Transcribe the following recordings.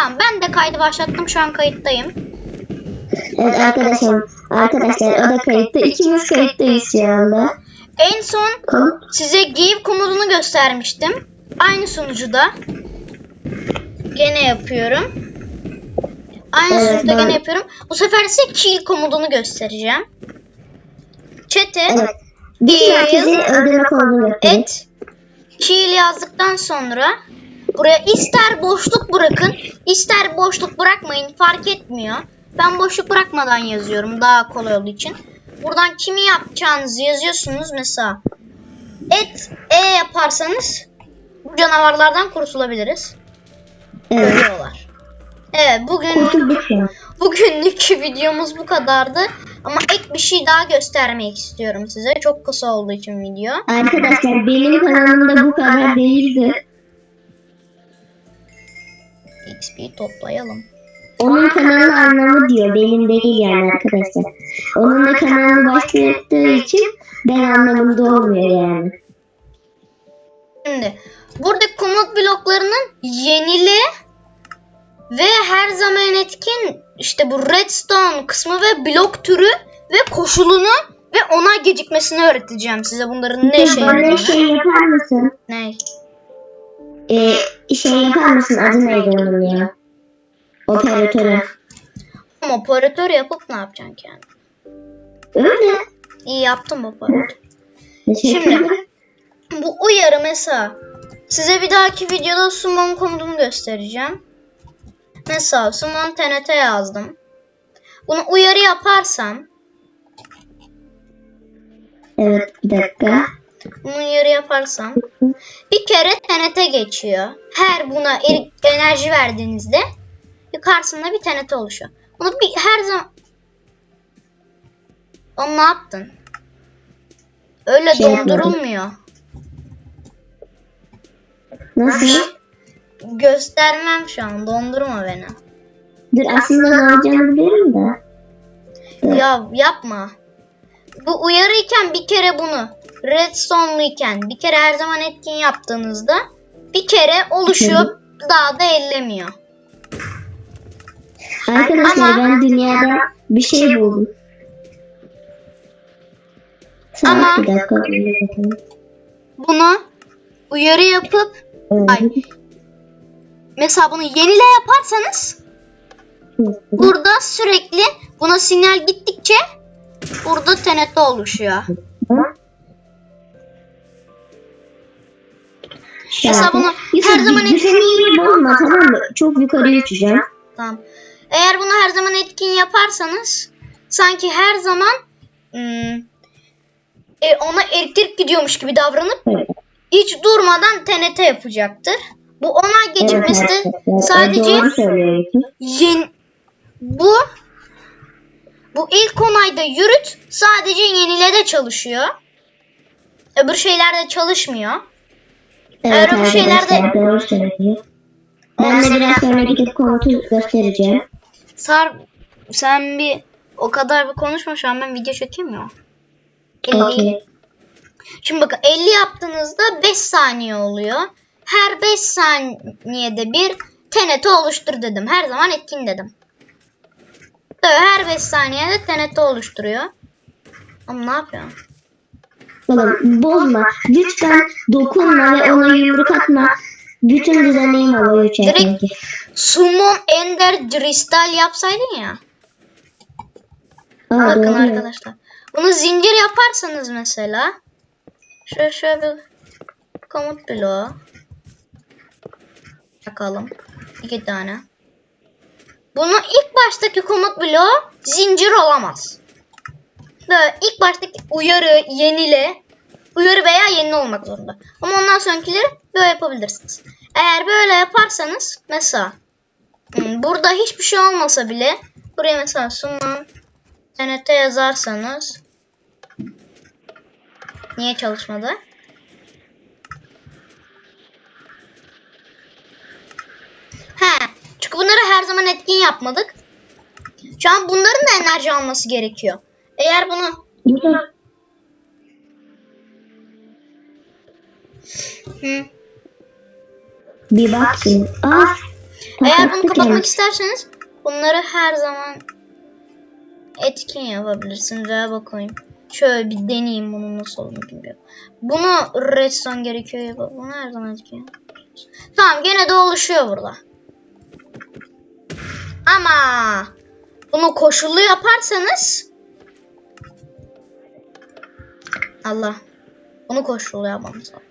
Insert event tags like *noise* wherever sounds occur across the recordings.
Tamam ben de kaydı başlattım. Şu an kayıttayım. Evet arkadaşlar, arkadaşlar o da kayıtta. İkimiz kayıttayız şu anda. En son Kom- size give komutunu göstermiştim. Aynı sunucuda. Gene yapıyorum. Aynı Evet, sunucuda ben- gene yapıyorum. Bu sefer size kill komutunu göstereceğim. Chat'e Evet. Bir herkesi öldürmek olduğunu et kill yazdıktan sonra buraya ister boşluk bırakın ister boşluk bırakmayın fark etmiyor. Ben boşluk bırakmadan yazıyorum daha kolay olduğu için. Buradan kimi yapacağınızı yazıyorsunuz mesela. Et E yaparsanız bu canavarlardan kurtulabiliriz. Evet. Ölüyorlar. Evet bugün bugünlük videomuz bu kadardı. Ama ek bir şey daha göstermek istiyorum size. Çok kısa olduğu için video. Arkadaşlar benim kanalımda bu kadar değildi. XP toplayalım. Onun kanalı anlamı diyor. Benim değil yani arkadaşlar. Onun da kanalı başlattığı için ben anlamında olmuyor yani. Şimdi buradaki komut bloklarının yenile ve her zaman etkin işte bu redstone kısmı ve blok türü ve koşulunu ve onay gecikmesini öğreteceğim size bunların ne şey yapar mısın? Ne? Ee, şey yapar mısın? Adı neydi onun ya? Operatörü. Ama operatör yapıp ne yapacaksın yani? Öyle. İyi yaptım operatör. Şimdi-. Bu uyarı mesela size bir dahaki videoda summon komutunu göstereceğim. Mesela summon TNT yazdım. Bunu uyarı yaparsam Evet bir dakika. Bunu uyarı yaparsam bir kere TNT geçiyor. Her buna er- enerji verdiğinizde yukarısında bir TNT oluşuyor. Bunu bir her zaman Onu ne yaptın? Öyle Şey dondurulmuyor. Nasıl? Göstermem şu an. Dondurma beni. Dur aslında ne olacağını biliyorum da. Ya yapma. Bu uyarıyken bir kere bunu redstone'luyken bir kere her zaman etkin yaptığınızda bir kere oluşuyor daha da ellemiyor. Arkadaşlar Ama- ben dünyada bir şey buldum. Saat Ama- bir dakika. Bunu uyarı yapıp Evet. Ay. mesela bunu yenile yaparsanız burada sürekli buna sinyal gittikçe burada TNT oluşuyor. Yusuf, her zaman iyi bozma tamam mı? Çok yukarıya uçacağım. Tamam. Eğer bunu her zaman etkin yaparsanız sanki her zaman hmm, e, ona elektrik gidiyormuş gibi davranıp Evet. hiç durmadan TNT yapacaktır. Bu onay gecikmesi de arkadaşlar, sadece Doğru söylüyor Yusuf. yen bu bu ilk onayda yürüt sadece yenilede çalışıyor. Öbür şeylerde çalışmıyor. Evet Öyle bir şeyler de- doğru söylüyor. Ben de biraz sonra gidip komutu göstereceğim. Sar sen bir o kadar bir konuşma şu an ben video çekeyim ya. 50. Okey. Şimdi bakın 50 yaptığınızda 5 saniye oluyor. Her 5 saniyede bir TNT oluştur dedim. Her zaman etkin dedim. Böyle her 5 saniyede TNT oluşturuyor. Ama ne yapıyor? Oğlum bozma. Lütfen dokunma ve ona yumruk atma. Bütün düzenliğim havaya uçar sanki. Summon Ender Crystal yapsaydın ya. Aa, Bakın doğru. arkadaşlar. Bunu zincir yaparsanız mesela. Şöyle şöyle bir komut bloğu. Bakalım. İki tane. Bunu ilk baştaki komut bloğu zincir olamaz. Böyle ilk baştaki uyarı, yenile, uyarı veya yenile olmak zorunda. Ama ondan sonrakileri böyle yapabilirsiniz. Eğer böyle yaparsanız mesela hmm, burada hiçbir şey olmasa bile buraya mesela summon TNT yazarsanız niye çalışmadı? He, çünkü bunları her zaman etkin yapmadık. Şu an bunların da enerji alması gerekiyor. Eğer bunu hı, bir bak şimdi. Aa, Eğer bunu kapatmak isterseniz bunları her zaman etkin yapabilirsiniz. Veya bakayım. Şöyle bir deneyeyim bunun nasıl olduğunu bilmiyorum. Bunu redstone gerekiyor ya. Bunu her zaman etkin Tamam gene de oluşuyor burada. Ama bunu koşullu yaparsanız Allah. Bunu koşullu yapmamız lazım.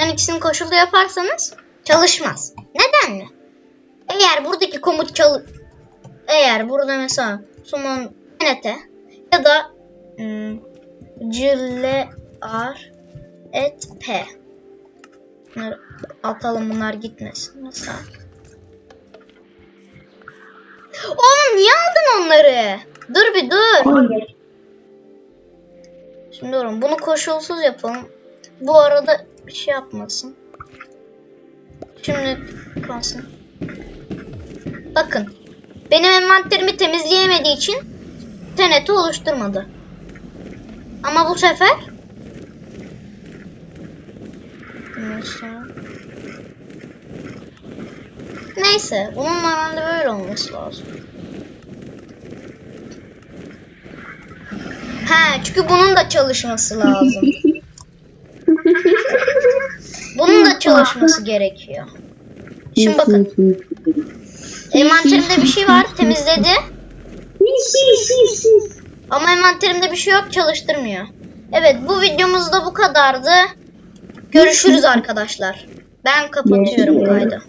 Yani ikisini koşullu yaparsanız çalışmaz. Neden mi? Eğer buradaki komut çalı eğer burada mesela summon NT ya da hmm, ciller et p Bunları atalım bunlar gitmesin mesela. Oğlum niye aldın onları? Dur bir dur. Şimdi durun bunu koşulsuz yapalım. Bu arada bir şey yapmasın. Şimdi kalsın. Bakın. Benim envanterimi temizleyemediği için TNT oluşturmadı. Ama bu sefer Mesela- Neyse, bunun normalde böyle olması lazım. Ha, çünkü bunun da çalışması lazım. *laughs* Bunun da çalışması gerekiyor. Şimdi bakın. Envanterimde bir şey var, temizledi. Ama envanterimde bir şey yok, çalıştırmıyor. Evet, bu videomuz da bu kadardı. Görüşürüz arkadaşlar. Ben kapatıyorum kaydı.